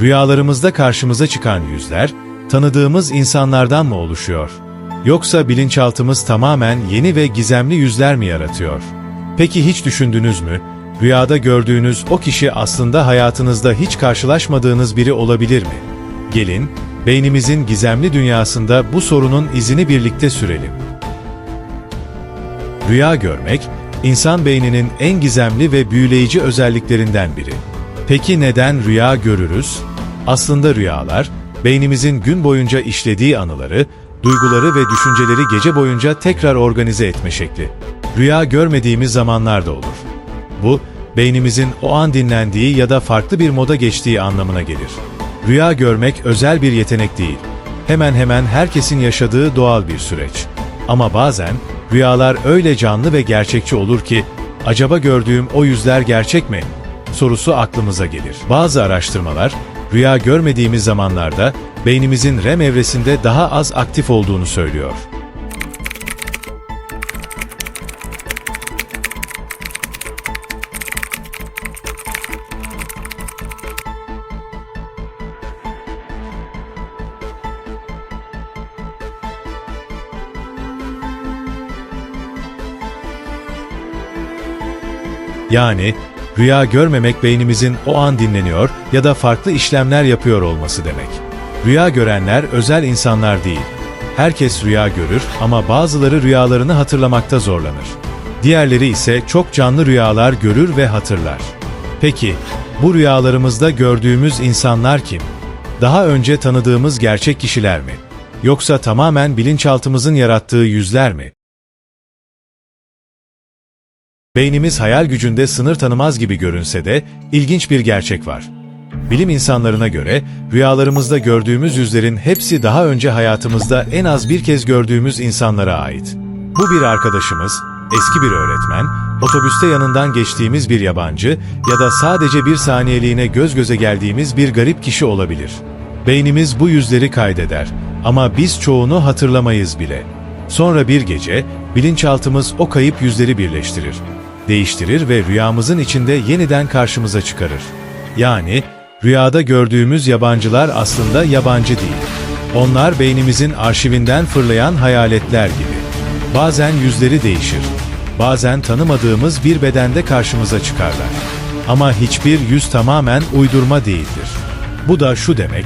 Rüyalarımızda karşımıza çıkan yüzler, tanıdığımız insanlardan mı oluşuyor? Yoksa bilinçaltımız tamamen yeni ve gizemli yüzler mi yaratıyor? Peki hiç düşündünüz mü? Rüyada gördüğünüz o kişi aslında hayatınızda hiç karşılaşmadığınız biri olabilir mi? Gelin, beynimizin gizemli dünyasında bu sorunun izini birlikte sürelim. Rüya görmek, insan beyninin en gizemli ve büyüleyici özelliklerinden biri. Peki neden rüya görürüz? Aslında rüyalar, beynimizin gün boyunca işlediği anıları, duyguları ve düşünceleri gece boyunca tekrar organize etme şekli. Rüya görmediğimiz zamanlarda olur. Bu, beynimizin o an dinlendiği ya da farklı bir moda geçtiği anlamına gelir. Rüya görmek özel bir yetenek değil. Hemen hemen herkesin yaşadığı doğal bir süreç. Ama bazen rüyalar öyle canlı ve gerçekçi olur ki, acaba gördüğüm o yüzler gerçek mi? sorusu aklımıza gelir. Bazı araştırmalar, rüya görmediğimiz zamanlarda beynimizin REM evresinde daha az aktif olduğunu söylüyor. Yani rüya görmemek beynimizin o an dinleniyor ya da farklı işlemler yapıyor olması demek. Rüya görenler özel insanlar değil. Herkes rüya görür ama bazıları rüyalarını hatırlamakta zorlanır. Diğerleri ise çok canlı rüyalar görür ve hatırlar. Peki, bu rüyalarımızda gördüğümüz insanlar kim? Daha önce tanıdığımız gerçek kişiler mi? Yoksa tamamen bilinçaltımızın yarattığı yüzler mi? Beynimiz hayal gücünde sınır tanımaz gibi görünse de ilginç bir gerçek var. Bilim insanlarına göre rüyalarımızda gördüğümüz yüzlerin hepsi daha önce hayatımızda en az bir kez gördüğümüz insanlara ait. Bu bir arkadaşımız, eski bir öğretmen, otobüste yanından geçtiğimiz bir yabancı ya da sadece bir saniyeliğine göz göze geldiğimiz bir garip kişi olabilir. Beynimiz bu yüzleri kaydeder ama biz çoğunu hatırlamayız bile. Sonra bir gece bilinçaltımız o kayıp yüzleri birleştirir değiştirir ve rüyamızın içinde yeniden karşımıza çıkarır. Yani rüyada gördüğümüz yabancılar aslında yabancı değil. Onlar beynimizin arşivinden fırlayan hayaletler gibi. Bazen yüzleri değişir. Bazen tanımadığımız bir bedende karşımıza çıkarlar. Ama hiçbir yüz tamamen uydurma değildir. Bu da şu demek,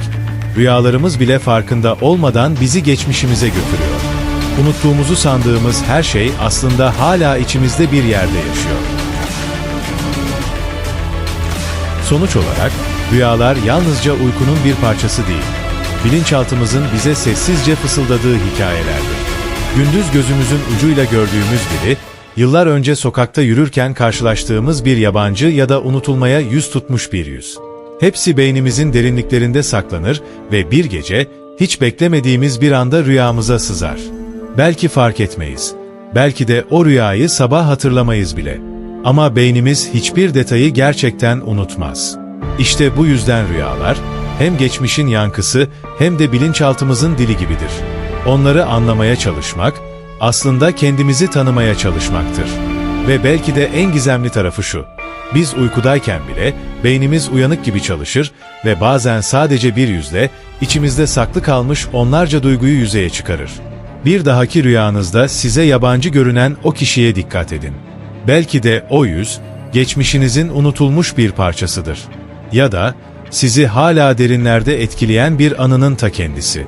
rüyalarımız bile farkında olmadan bizi geçmişimize götürüyor. Unuttuğumuzu sandığımız her şey aslında hala içimizde bir yerde yaşıyor. Sonuç olarak rüyalar yalnızca uykunun bir parçası değil. Bilinçaltımızın bize sessizce fısıldadığı hikayelerdir. Gündüz gözümüzün ucuyla gördüğümüz biri, yıllar önce sokakta yürürken karşılaştığımız bir yabancı ya da unutulmaya yüz tutmuş bir yüz. Hepsi beynimizin derinliklerinde saklanır ve bir gece hiç beklemediğimiz bir anda rüyamıza sızar. Belki fark etmeyiz. Belki de o rüyayı sabah hatırlamayız bile. Ama beynimiz hiçbir detayı gerçekten unutmaz. İşte bu yüzden rüyalar, hem geçmişin yankısı hem de bilinçaltımızın dili gibidir. Onları anlamaya çalışmak, aslında kendimizi tanımaya çalışmaktır. Ve belki de en gizemli tarafı şu. Biz uykudayken bile beynimiz uyanık gibi çalışır ve bazen sadece bir yüzle içimizde saklı kalmış onlarca duyguyu yüzeye çıkarır. Bir dahaki rüyanızda size yabancı görünen o kişiye dikkat edin. Belki de o yüz, geçmişinizin unutulmuş bir parçasıdır. Ya da sizi hala derinlerde etkileyen bir anının ta kendisi.